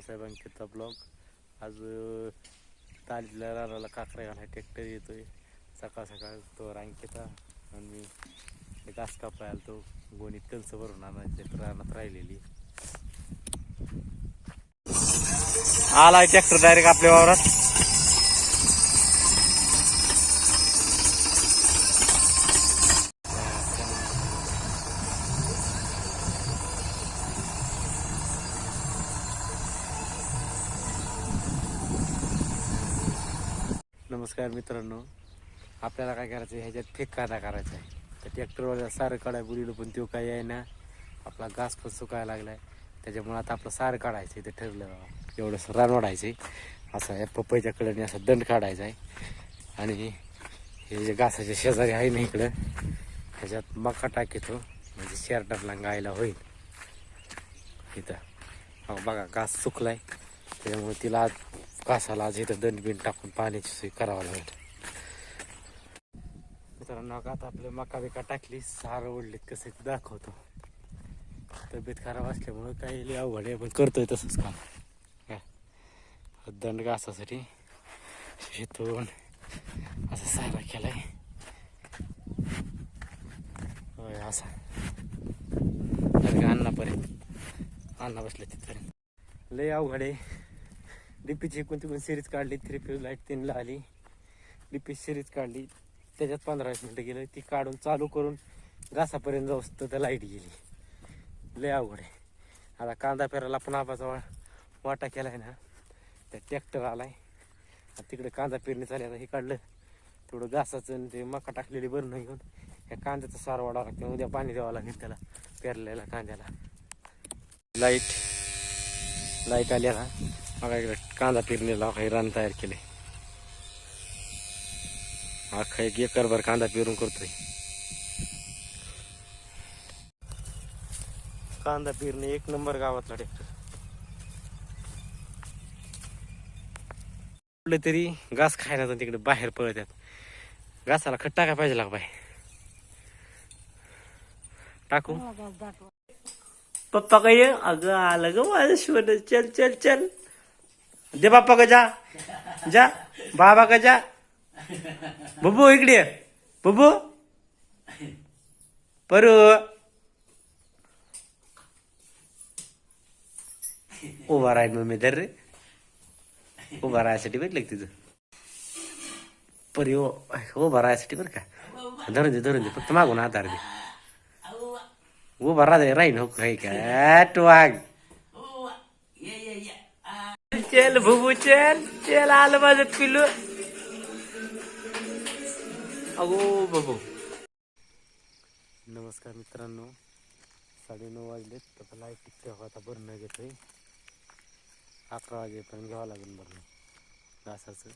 साहेब blog आज तालीतल्या तालीला रानाला काकरा घालाय tractor येतोय. सकाळ सकाळ तो रांकेचा आणि मी एक घास कापाय आलो तो. गोणीत कणसं भरून आणायचे रानात राहिलेली. आलाय ट्रॅक्टर डायरेक्ट आपल्या वावरात. नमस्कार मित्रांनो. आपल्याला काय करायचं आहे? ह्याच्यात फेक कायदा करायचा आहे. तर ट्रॅक्टरवाल्या सारं काढाय बुडीलं पण तो काय आहे ना आपला घास पण सुकायला लागलाय. त्याच्यामुळे आता आपलं सारं काढायचं आहे ते ठरलं बाबा. एवढंसं रान वाढायचं आहे. असं या पपईच्या कडेने असा दंड काढायचा आहे. आणि हे जे घासाच्या शेजारी आहे ना इकडं ह्याच्यात मका टाकीतो. म्हणजे शेरडाला गायला होईल. इथं. बघा घास सुकलाय. त्याच्यामुळे तिला कासाला आज इथं दंड टाकून पाण्याची सोय करावं लागेल. मित्रांनो आता आपलं मका बिका टाकली सार ओढलीत कसं दाखवतो. तब्येत खराब असल्यामुळं काही लय अवघड आहे पण करतोय तसंच काम. काय दंड घासासाठी शेतून असा सारा केलाय. होय असा. तर का अण्णापर्यंत. अण्णा बसले तिथपर्यंत लय अवघड आहे. डीपीची कोणती पण सिरीज काढली थ्री फ्यूज लाइट तीनला आली. डीपी सिरीज काढली त्याच्यात पंधरा वीस मिनटं गेलं. ती काढून चालू करून घासापर्यंत जाऊ तर त्या लाइट गेली. लय अवघड आहे. आता कांदा पेरायला पण आबाचा वाटा केला आहे ना त्या ट्रॅक्टर आलाय. तिकडे कांदा पेरणी चालली आता हे काढलं. थोडं घासाचं आणि ते मका टाकलेली बरं नाही घेऊन ह्या कांद्याचा सार वाढावा लागतो. उद्या पाणी द्यावं लागेल त्याला पेरलेला कांद्याला. लाइट लाइट आली ना बघा इकडे कांदा पेरणीला काही रान तयार केले अख्खा एक एकरभर कांदा पेरून करतोय कांदा पेरणे एक नंबर गावातला ट्रॅक्टर कुठले तरी घास खायला तर तिकडे बाहेर पळतात घासाला खट काय पाहिजे लाग बाय टाकू पप्पा काय अगं आलं ग माझं शिवण चल चल चल दे बाप्पा का जा. जा. बाबा का जा. बबू इकडे ये. बबू. परू. उभा राहील मम्मी धर रे. उभा राहायसाठी भेटलं तिथं परी ओ- उभा राहायसाठी बरं का? धरून दे धरून दे. फक्त मागून आधार दे. उभा राहा राहीन हो काही का? वाघ. चल भुबू चल चल आलं माझं पिलू अगो बाबू नमस्कार मित्रांनो. साडेनऊ वाजलेत. तर लाइट तेव्हा आता भरणं घेतोय अकरा वाजेपर्यंत घ्यावं लागेल भरणं. घासाचं.